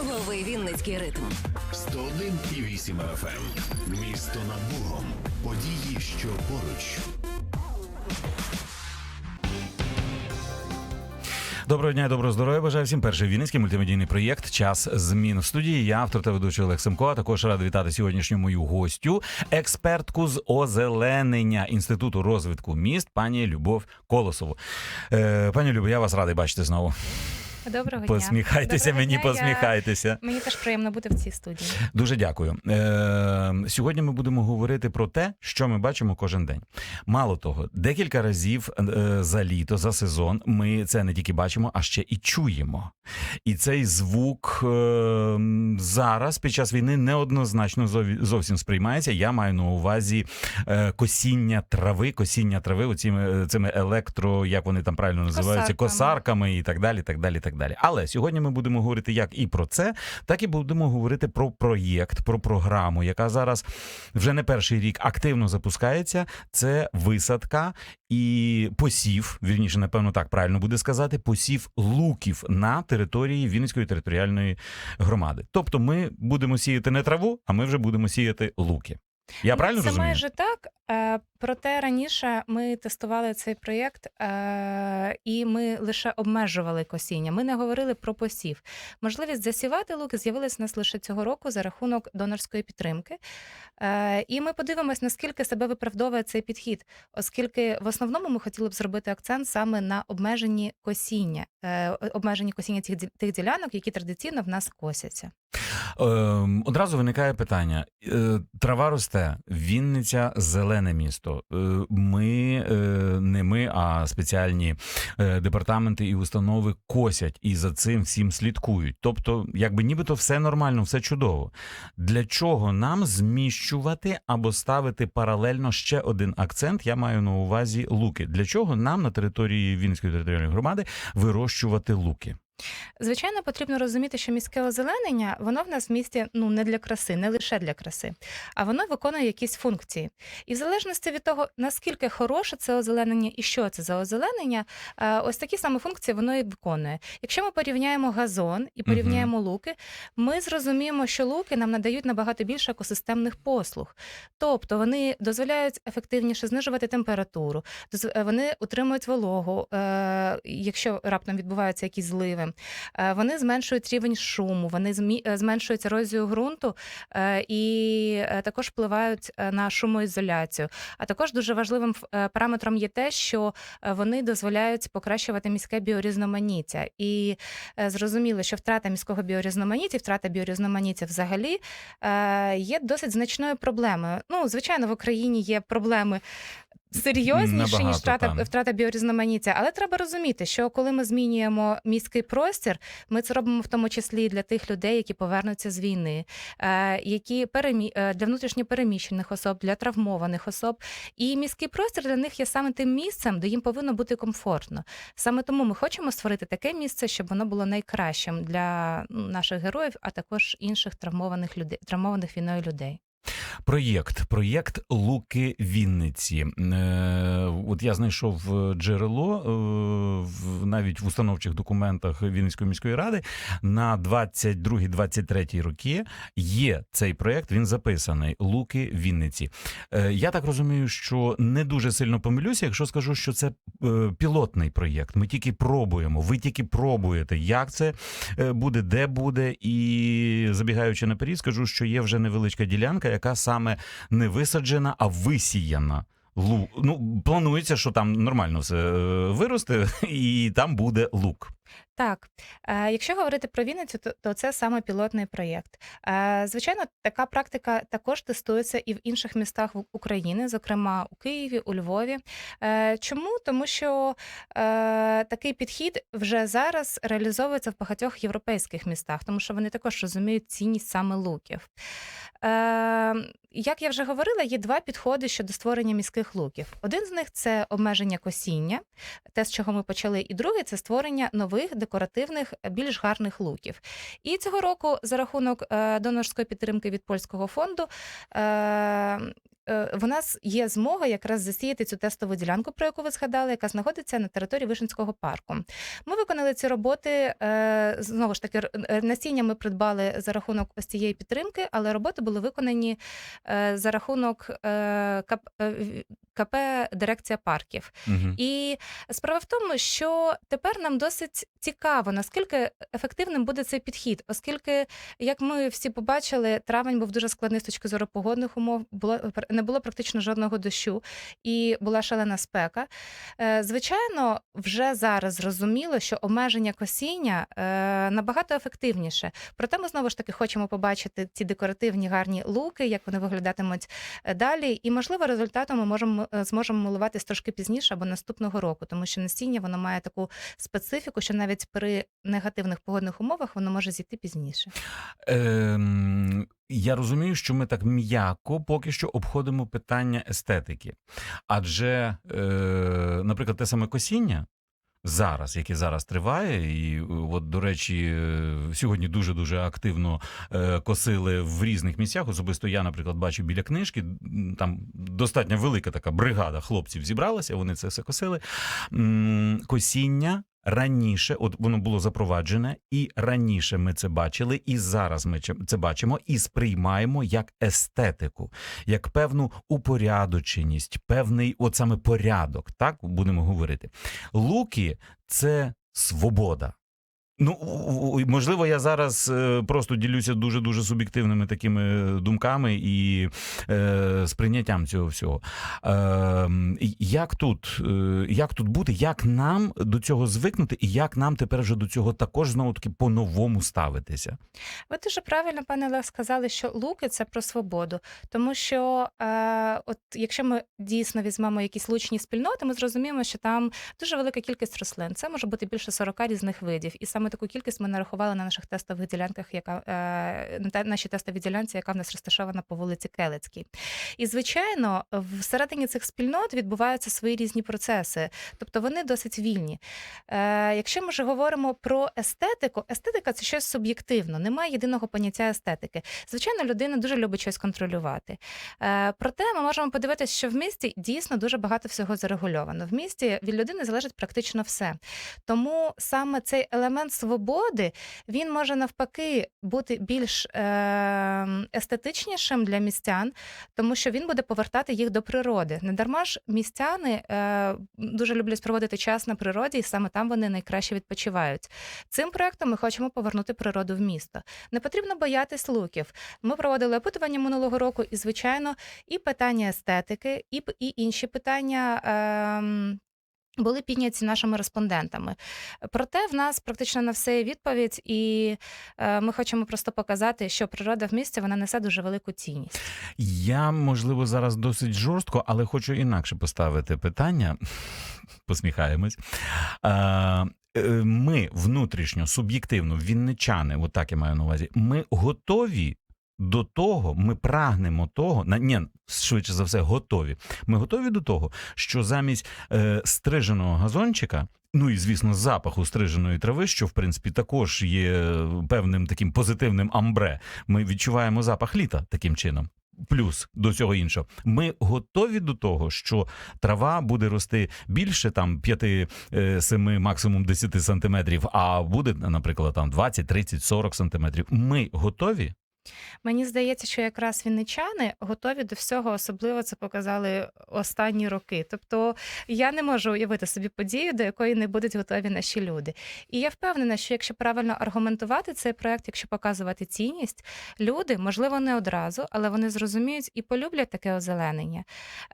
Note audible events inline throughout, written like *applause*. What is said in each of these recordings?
Лови Вінницький ритм. 101,8 FM. Місто над Богом. Події, що поруч. Доброго дня, і доброго здоров'я. Бажаю всім перший вінницький мультимедійний проєкт Час змін в студії. Я автор та ведучий Олег Семко. А також радий вітати сьогоднішню мою гостю, експертку з озеленення інституту розвитку міст, пані Любов Колосову. Е, пані Любо, я вас радий бачити знову. Доброго дня. Посміхайтеся, Доброго мені дня. Я- посміхайтеся. Мені теж приємно бути в цій студії. Дуже дякую. Е, сьогодні ми будемо говорити про те, що ми бачимо кожен день. Мало того, декілька разів е, за літо, за сезон, ми це не тільки бачимо, а ще і чуємо. І цей звук е, зараз під час війни неоднозначно зовсім сприймається. Я маю на увазі е, косіння трави, косіння трави, оціми цими електро, як вони там правильно називаються, Косарками. косарками і так далі. так далі, так далі. Але сьогодні ми будемо говорити як і про це, так і будемо говорити про проєкт, про програму, яка зараз вже не перший рік активно запускається. Це висадка і посів, вірніше, напевно, так правильно буде сказати, посів луків на території Вінницької територіальної громади. Тобто, ми будемо сіяти не траву, а ми вже будемо сіяти луки. Я правильно Це розумію? майже так. Е, Проте раніше ми тестували цей проєкт, е, і ми лише обмежували косіння. Ми не говорили про посів. Можливість засівати луки з'явилась у нас лише цього року за рахунок донорської підтримки. Е, І ми подивимось, наскільки себе виправдовує цей підхід, оскільки в основному ми хотіли б зробити акцент саме на обмеженні косіння, обмеженні косіння тих ділянок, які традиційно в нас косяться. Ем, одразу виникає питання: Е, трава росте, Вінниця зелене місто. Е, Ми е, не ми, а спеціальні департаменти і установи косять і за цим всім слідкують. Тобто, якби нібито все нормально, все чудово. Для чого нам зміщувати або ставити паралельно ще один акцент? Я маю на увазі луки. Для чого нам на території Вінницької територіальної громади вирощувати луки? Звичайно, потрібно розуміти, що міське озеленення воно в нас в місті ну не для краси, не лише для краси, а воно виконує якісь функції. І в залежності від того, наскільки хороше це озеленення і що це за озеленення, е, ось такі саме функції воно і виконує. Якщо ми порівняємо газон і порівняємо луки, ми зрозуміємо, що луки нам надають набагато більше екосистемних послуг. Тобто вони дозволяють ефективніше знижувати температуру, е, вони утримують вологу, е, якщо раптом відбуваються якісь зливи. Е, Вони зменшують рівень шуму, вони е, зменшують ерозію ґрунту е, і також впливають на шумоізоляцію. А також дуже важливим параметром є те, що вони дозволяють покращувати міське біорізноманіття. І зрозуміло, що втрата міського біорізноманіття, втрата біорізноманіття взагалі є досить значною проблемою. Ну, звичайно, в Україні є проблеми. Серйозніші Набагато, ніж втрата, втрата біорізноманіття, але треба розуміти, що коли ми змінюємо міський простір, ми це робимо в тому числі і для тих людей, які повернуться з війни, е, які перемі... е, для внутрішньопереміщених особ, для травмованих особ. І міський простір для них є саме тим місцем, де їм повинно бути комфортно. Саме тому ми хочемо створити таке місце, щоб воно було найкращим для наших героїв, а також інших травмованих людей, травмованих війною людей. Проєкт, проєкт Луки Вінниці. Е, от я знайшов е, джерело е, в, навіть в установчих документах Вінницької міської ради на 22-23 роки є цей проєкт. Він записаний Луки Вінниці. Е, я так розумію, що не дуже сильно помилюся, якщо скажу, що це е, пілотний проєкт. Ми тільки пробуємо. Ви тільки пробуєте, як це буде, де буде. І забігаючи наперед, скажу, що є вже невеличка ділянка, яка саме не висаджена, а висіяна. Лу... Ну, планується, що там нормально все е, виросте, *laughs* і там буде лук. Так, е, якщо говорити про Вінницю, то, це саме пілотний проєкт. Е, звичайно, така практика також тестується і в інших містах України, зокрема у Києві, у Львові. Е, чому? Тому що такий підхід вже зараз реалізовується в багатьох європейських містах, тому що вони також розуміють цінність саме луків. Як я вже говорила, є два підходи щодо створення міських луків. Один з них це обмеження косіння, те, з чого ми почали, і другий це створення нових декоративних, більш гарних луків. І цього року за рахунок е, донорської підтримки від польського фонду. Е, в нас є змога якраз засіяти цю тестову ділянку, про яку ви згадали, яка знаходиться на території Вишенського парку. Ми виконали ці роботи е, знову ж таки е, насіння ми придбали за рахунок ось цієї підтримки, але роботи були виконані за рахунок КП, Дирекція парків. Мгм. І справа в тому, що тепер нам досить цікаво, наскільки ефективним буде цей підхід, оскільки, як ми всі побачили, травень був дуже складний з точки зору погодних умов. Було не було практично жодного дощу і була шалена спека. Е, Звичайно, вже зараз зрозуміло, що обмеження косіння е, набагато ефективніше. Проте ми знову ж таки хочемо побачити ці декоративні гарні луки, як вони виглядатимуть е, далі. І можливо, результатом ми можемо зможемо милуватись трошки пізніше або наступного року, тому що насіння воно має таку специфіку, що навіть при негативних погодних умовах воно може зійти пізніше. Ем, я розумію, що ми так м'яко поки що обходимо питання естетики. Адже, е, наприклад, те саме косіння. Зараз, яке зараз триває, і е, от, до речі, е, сьогодні дуже дуже активно е, косили в різних місцях. Особисто я, наприклад, бачу біля книжки. Там достатньо велика така бригада хлопців зібралася. Вони це все косили. Косіння раніше, от воно було запроваджене, і раніше ми це бачили, і зараз ми це бачимо і сприймаємо як естетику, як певну упорядоченість, певний от саме порядок. Так будемо говорити. Луки це свобода. Ну, можливо, я зараз е, просто ділюся дуже дуже суб'єктивними такими думками і е, сприйняттям цього всього. Е, як тут, е, як тут бути, як нам до цього звикнути, і як нам тепер вже до цього також знову таки по-новому ставитися? Ви дуже правильно, пане Олег, сказали, що луки це про свободу. Тому що, е, от якщо ми дійсно візьмемо якісь лучні спільноти, ми зрозуміємо, що там дуже велика кількість рослин. Це може бути більше 40 різних видів. І саме таку кількість ми нарахували на наших тестових ділянках, яка е, на нашій тестовій ділянці, яка в нас розташована по вулиці Келецькій. І звичайно, всередині цих спільнот відбуваються свої різні процеси, тобто вони досить вільні. Е, якщо ми вже говоримо про естетику, естетика це щось суб'єктивно, немає єдиного поняття естетики. Звичайно, людина дуже любить щось контролювати. Е, проте ми можемо подивитися, що в місті дійсно дуже багато всього зарегульовано. В місті від людини залежить практично все. Тому саме цей елемент свободи він може навпаки бути більш е, естетичнішим для містян, тому що він буде повертати їх до природи. Не дарма ж містяни е, дуже люблять проводити час на природі, і саме там вони найкраще відпочивають. Цим проектом ми хочемо повернути природу в місто. Не потрібно боятись луків. Ми проводили опитування минулого року, і звичайно, і питання естетики, і, і інші питання. ем, були підняті нашими респондентами. Проте в нас практично на все є відповідь, і е, ми хочемо просто показати, що природа в місті вона несе дуже велику цінність. Я, можливо, зараз досить жорстко, але хочу інакше поставити питання. Посміхаємось. Е, Ми внутрішньо, суб'єктивно, вінничани, отак я маю на увазі, ми готові до того, ми прагнемо того, на ні, швидше за все, готові. Ми готові до того, що замість е, стриженого газончика. Ну і звісно, запаху стриженої трави, що в принципі також є певним таким позитивним амбре. Ми відчуваємо запах літа таким чином. Плюс до цього іншого, ми готові до того, що трава буде рости більше там 5-7, максимум 10 сантиметрів, а буде, наприклад, там 20, 30, 40 сантиметрів. Ми готові? Мені здається, що якраз вінничани готові до всього, особливо це показали останні роки. Тобто я не можу уявити собі подію, до якої не будуть готові наші люди. І я впевнена, що якщо правильно аргументувати цей проект, якщо показувати цінність, люди, можливо, не одразу, але вони зрозуміють і полюблять таке озеленення.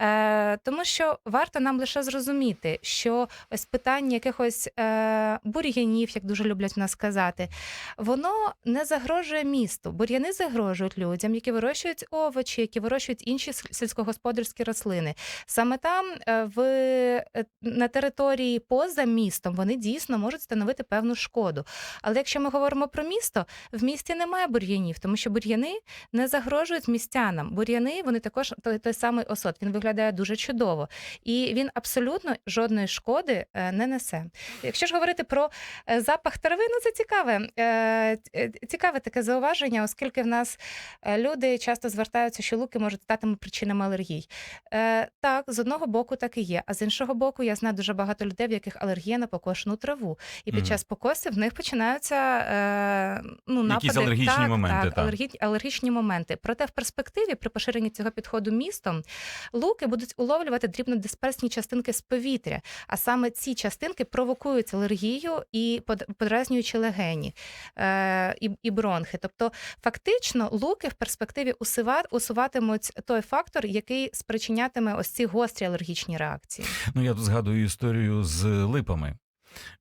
Е, тому що варто нам лише зрозуміти, що ось питання якихось е, бур'янів, як дуже люблять в нас сказати, воно не загрожує місту. Бур'яни загрожують людям, які вирощують овочі, які вирощують інші сільськогосподарські рослини. Саме там, е, в, е, на території поза містом, вони дійсно можуть становити певну шкоду. Але якщо ми говоримо про місто, в місті немає бур'янів, тому що бур'яни не загрожують містянам. Бур'яни вони також той, той самий осот. Він виглядає дуже чудово, і він абсолютно жодної шкоди е, не несе. Якщо ж говорити про запах трави, ну це цікаве, цікаве таке зауваження, оскільки в нас е, люди часто звертаються, що луки можуть стати причинами алергій. Е, так, з одного боку так і є. А з іншого боку, я знаю дуже багато людей, в яких алергія на покошену траву. І під час покосів в них починаються е, ну, напади. Якісь алергічні так, моменти, Так, так. алергі- алергічні моменти. Проте в перспективі, при поширенні цього підходу містом, луки будуть уловлювати дрібнодисперсні частинки з повітря. А саме ці частинки провокують алергію і под- подразнюючи легені е, і, і бронхи. Тобто, фактично, луки в перспективі усува- усуватимуть той фактор, який спричинятиме ось ці гострі алергічні реакції. Ну, я тут згадую історію з липами.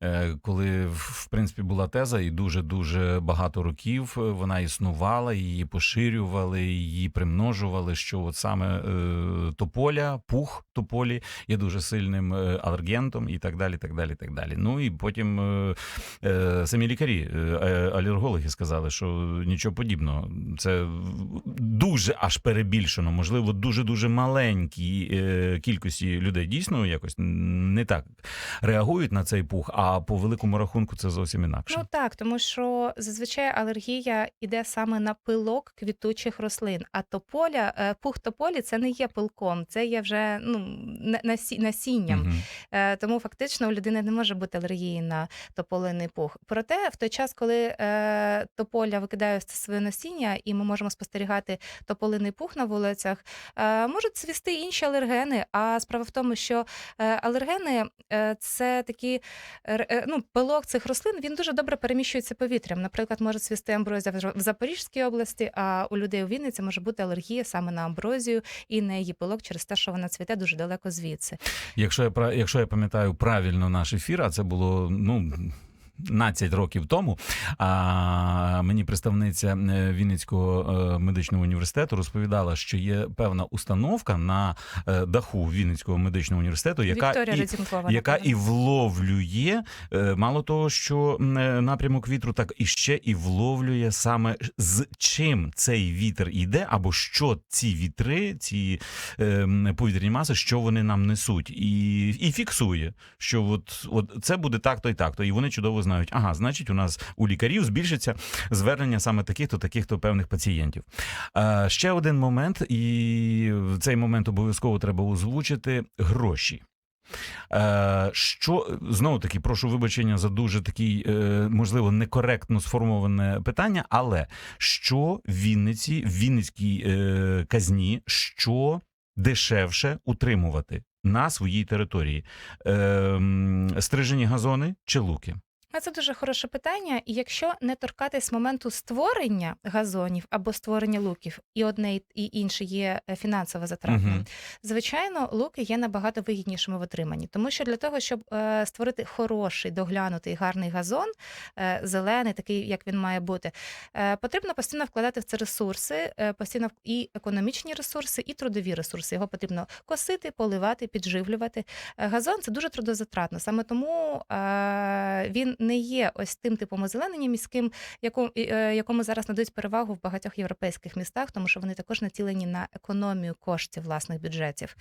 Е, Коли в принципі була теза, і дуже дуже багато років е, вона існувала, її поширювали, її примножували. Що от саме е, тополя, пух тополі є дуже сильним алергентом, і так далі. так далі, так далі. Ну і потім самі лікарі, алергологи сказали, що нічого подібного. Це дуже аж перебільшено, можливо, дуже дуже маленькій кількості людей дійсно якось не так реагують на цей пух, а по великому рахунку це зовсім інакше. Ну так, тому що зазвичай алергія йде саме на пилок квітучих рослин. А тополя, е, пух тополі це не є пилком, це є вже ну, на- насі- насінням. Е, Тому фактично у людини не може бути алергії на тополиний пух. Проте, в той час, коли е, тополя викидає своє насіння, і ми можемо спостерігати тополиний пух на вулицях, можуть свісти інші алергени. А справа в тому, що алергени це такі ну, пилок цих рослин, він дуже добре переміщується повітрям. Наприклад, може свісти амброзія в- Запорізькій області, а у людей у Вінниці може бути алергія саме на амброзію і на її пилок через те, що вона цвіте дуже далеко звідси. Якщо я якщо я пам'ятаю правильно наш ефір, а це було ну. 15 років тому а, мені представниця е, Вінницького е, медичного університету розповідала, що є певна установка на е, даху Вінницького медичного університету, яка Вікторія і, яка і вловлює мало того, що напрямок вітру, так і ще і вловлює саме з чим цей вітер йде, або що ці вітри, ці е, повітряні маси, що вони нам несуть, і, і фіксує, що от, от це буде так-то і так-то. І вони чудово знають, ага, значить, у нас у лікарів збільшиться звернення саме таких-то, таких-то певних пацієнтів. Е, ще один момент, і в цей момент обов'язково треба озвучити гроші. Е, що знову таки прошу вибачення за дуже такий, е, можливо, некоректно сформоване питання, але що в Вінниці, в Вінницькій е, казні, що дешевше утримувати на своїй території? Е, стрижені газони чи луки? А Це дуже хороше питання. І якщо не торкатись моменту створення газонів або створення луків, і одне і інше є е, фінансово затратним, Мгм. звичайно, луки є набагато вигіднішими в отриманні, тому що для того, щоб е, створити хороший, доглянутий, гарний газон, е, зелений, такий, як він має бути, е, потрібно постійно вкладати в це ресурси, е, постійно і економічні ресурси, і трудові ресурси. Його потрібно косити, поливати, підживлювати. Е, Газон це дуже трудозатратно. Саме тому е, він не є ось тим типом озеленення міським, яку, е, якому зараз надають перевагу в багатьох європейських містах, тому що вони також націлені на економію коштів власних бюджетів.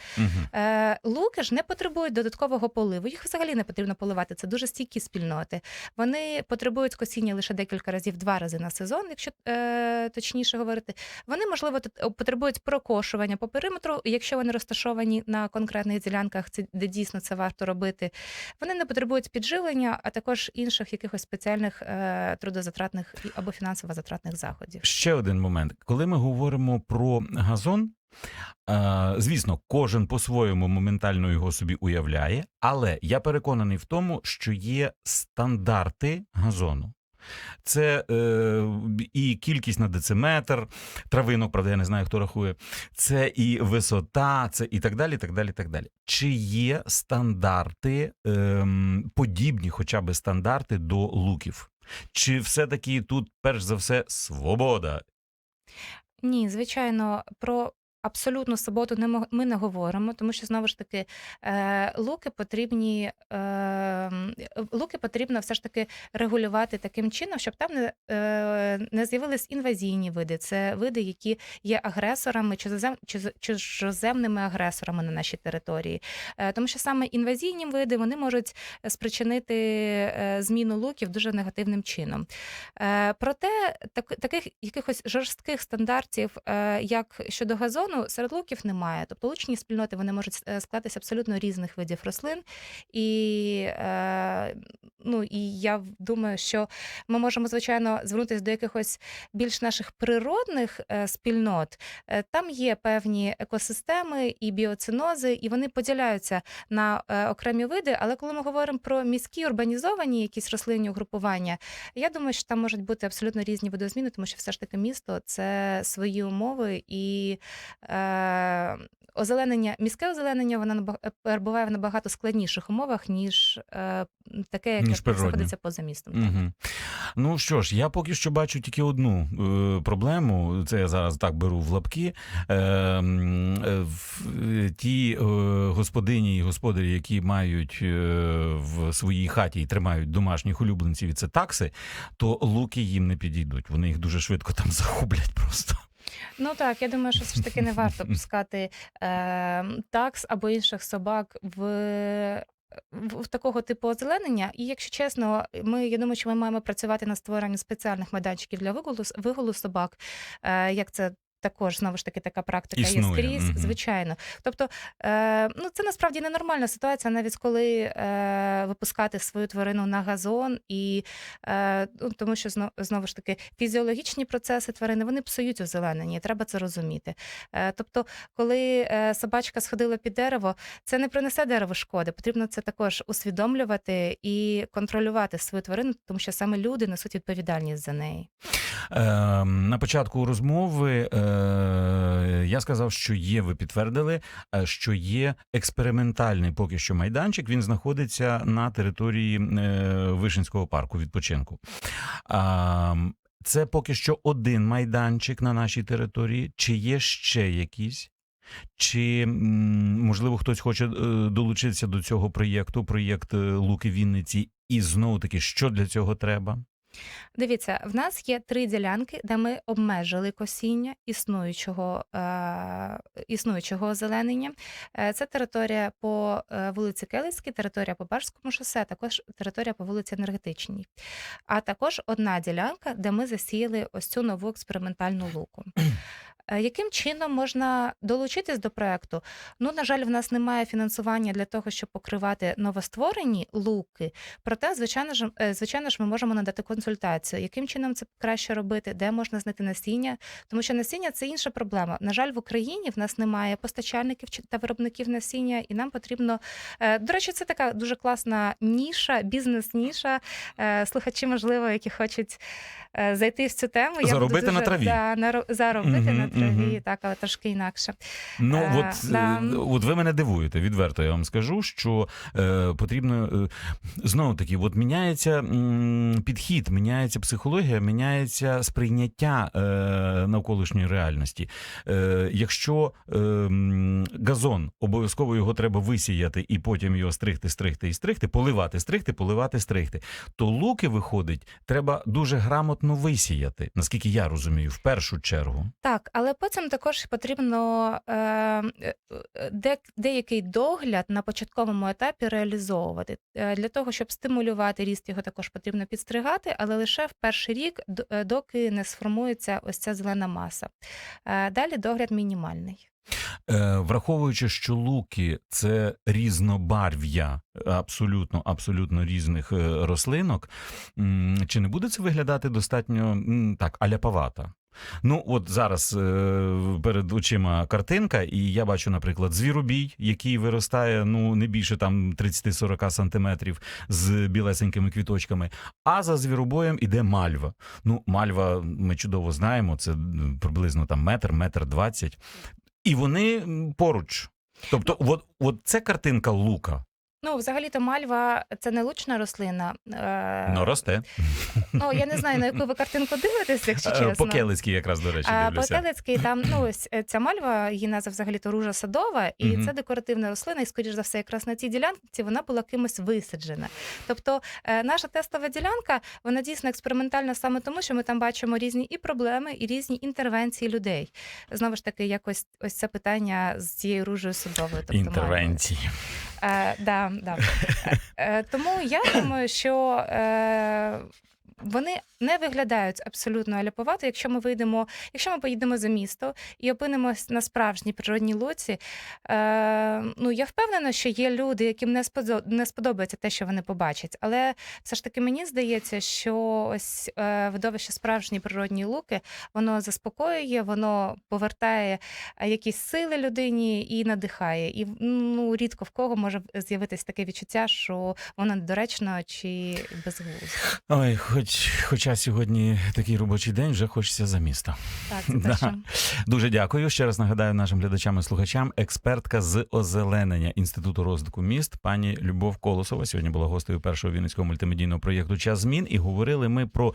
Е, луки ж не потребують додаткового поливу. Їх взагалі не потрібно поливати. Це дуже стійкі спільноти. Вони потребують косіння лише декілька разів, два рази на сезон, якщо е, точніше говорити. Вони, можливо, потребують прокошування по периметру, якщо вони розташовані на конкретних ділянках, це де дійсно це варто робити. Вони не потребують підживлення, а також інших якихось спеціальних е, трудозатратних або фінансово затратних заходів. Ще один момент. Коли ми говоримо про газон, е, звісно, кожен по-своєму моментально його собі уявляє, але я переконаний в тому, що є стандарти газону. Це е, і кількість на дециметр травинок, правда, я не знаю, хто рахує. Це і висота, це і так далі. так далі, так далі. Чи є стандарти, ем, подібні, хоча б стандарти до луків? Чи все-таки тут, перш за все, свобода? Ні, звичайно, про абсолютну суботу не мо- ми не говоримо, тому що знову ж таки е, луки потрібні е, луки потрібно все ж таки регулювати таким чином, щоб там не, е, е, не з'явились інвазійні види. Це види, які є агресорами з- чужоземними агресорами на нашій території. Е, Тому що саме інвазійні види вони можуть спричинити е, зміну луків дуже негативним чином. Е, Проте так, таких якихось жорстких стандартів, е, як щодо газону, серед луків немає. Тобто лучні спільноти вони можуть е, складатися абсолютно різних видів рослин. І, е, ну, і я думаю, що ми можемо, звичайно, звернутися до якихось більш наших природних е, спільнот. Е, Там є певні екосистеми і біоцинози, і вони поділяються на окремі види. Але коли ми говоримо про міські урбанізовані якісь рослинні угрупування, я думаю, що там можуть бути абсолютно різні видозміни, тому що все ж таки місто це свої умови і. Е, Озеленення, міське озеленення, воно наба- перебуває в набагато складніших умовах, ніж е, таке, яке Ніж знаходиться поза містом. Угу. Ну що ж, я поки що бачу тільки одну е, проблему. Це я зараз так беру в лапки. Е, е, в- е, ті е, господині і господарі, які мають е, в своїй хаті і тримають домашніх улюбленців, і це такси, то луки їм не підійдуть. Вони їх дуже швидко там *laughs* загублять просто. Ну так, я думаю, що все ж таки не варто *laughs* пускати е, такс або інших собак в. В, такого типу озеленення, і якщо чесно, ми я думаю, що ми маємо працювати над створенням спеціальних майданчиків для вигулу, вигулу собак, е, як це також знову ж таки така практика Існує, є скрізь, мгм. звичайно. Тобто, е, ну це насправді ненормальна ситуація, навіть коли е, випускати свою тварину на газон, і е, ну, тому що знов, знову ж таки фізіологічні процеси тварини вони псують озеленення, і треба це розуміти. Е, тобто, коли е, собачка сходила під дерево, це не принесе дереву шкоди. Потрібно це також усвідомлювати і контролювати свою тварину, тому що саме люди несуть відповідальність за неї. Е, на початку розмови е, я сказав, що є, ви підтвердили, е, що є експериментальний поки що майданчик. Він знаходиться на території е, Вишинського парку відпочинку. Це поки що один майданчик на нашій території. Чи є ще якісь? Чи можливо хтось хоче е, долучитися до цього проєкту, проєкт е, Луки Вінниці, і знову таки, що для цього треба? Дивіться, в нас є три ділянки, де ми обмежили косіння існуючого, е, існуючого озеленення. Е, Це територія по е, вулиці Келицькій, територія по Барському шосе, також територія по вулиці Енергетичній. А також одна ділянка, де ми засіяли ось цю нову експериментальну луку. Е, Яким чином можна долучитись до проекту? Ну, на жаль, в нас немає фінансування для того, щоб покривати новостворені луки. Проте, звичайно ж, е, звичайно ж, ми можемо надати консультацію, яким чином це краще робити, де можна знайти насіння, тому що насіння це інша проблема. На жаль, в Україні в нас немає постачальників та виробників насіння, і нам потрібно. е, До речі, це така дуже класна ніша, бізнес-ніша. Слухачі, можливо, які хочуть зайти в цю тему. я буду Заробити на траві. Да, наро- заробити Мгм, на траві, мгм. так, але трошки інакше. Ну Е, от, да. е, от ви мене дивуєте, відверто я вам скажу, що е, потрібно е, знову таки, от міняється м, підхід, міняється психологія, міняється сприйняття е, навколишньої реальності. Е, якщо е, газон обов'язково його треба висіяти і потім його стригти, стригти і стригти, поливати, стригти, поливати, стригти, то луки виходить, треба дуже грамотно висіяти, наскільки я розумію, в першу чергу. Так, але потім також потрібно е, е, де, деякий догляд на початковому етапі реалізовувати. Е, Для того, щоб стимулювати ріст, його також потрібно підстригати, але лише в перший рік, е, доки не сформується ось ця зелена маса. Е, Далі догляд мінімальний. Е, Враховуючи, що луки це різнобарв'я абсолютно абсолютно різних е, рослинок, чи не буде це виглядати достатньо так аляпавата? Ну, от зараз е, перед очима картинка, і я бачу, наприклад, звіробій, який виростає ну не більше там 30-40 сантиметрів з білесенькими квіточками. А за звіробоєм іде мальва. Ну, мальва, ми чудово знаємо, це приблизно там метр, метр двадцять. І вони поруч. Тобто, от, от це картинка лука. Ну, взагалі-то мальва це не лучна рослина. Е, Ну, росте. ну, я не знаю, на яку ви картинку дивитесь, якщо Е, чесно. По-келицьки якраз, до речі, А дивлюся. Потелецький там, ну ось е, ця мальва, її назва взагалі то ружа садова, і Мгм. це декоративна рослина, і скоріш за все, якраз на цій ділянці вона була кимось висаджена. Тобто е, наша тестова ділянка, вона дійсно експериментальна саме тому, що ми там бачимо різні і проблеми, і різні інтервенції людей. Знову ж таки, якось ось це питання з цією ружею садовою. Тобто мальвою. Інтервенції. Е, да, да. *laughs* Е, тому я думаю, що е, вони не виглядають абсолютно аляповато, якщо ми вийдемо, якщо ми поїдемо за місто і опинимось на справжній природній луці. Е, ну я впевнена, що є люди, яким не не сподобається те, що вони побачать. Але все ж таки мені здається, що ось е, видовище справжньої природньої луки воно заспокоює, воно повертає е, якісь сили людині і надихає. І ну рідко в кого може з'явитись таке відчуття, що воно недоречно чи безглуздо. Ой, хоч, хоча сьогодні такий робочий день, вже хочеться за місто. Так, це Да. точно. Дуже дякую. Ще раз нагадаю нашим глядачам і слухачам. Експертка з озеленення Інституту розвитку міст, пані Любов Колосова. Сьогодні була гостею першого вінницького мультимедійного проєкту Час змін. І говорили ми про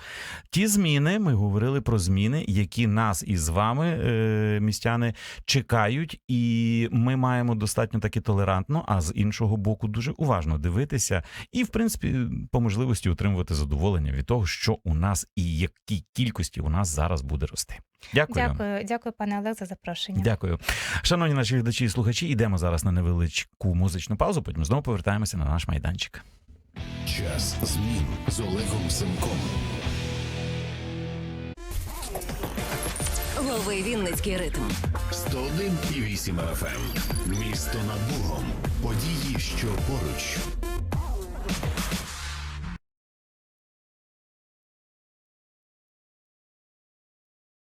ті зміни. Ми говорили про зміни, які нас із вами, е, містяни, чекають, і ми маємо достатньо таки толерантно, а з іншого боку, дуже уважно дивитися і, в принципі, по можливості отримувати задоволення від того, що у нас і якій кількості у нас зараз буде рости. Дякую. Дякую, дякую, пане Олег, за запрошення. Дякую. Шановні наші глядачі і слухачі, йдемо зараз на невеличку музичну паузу, потім знову повертаємося на наш майданчик. Час змін з Олегом Семком. Лови Вінницький ритм. 101,8 FM. Місто над Богом. Події, що поруч.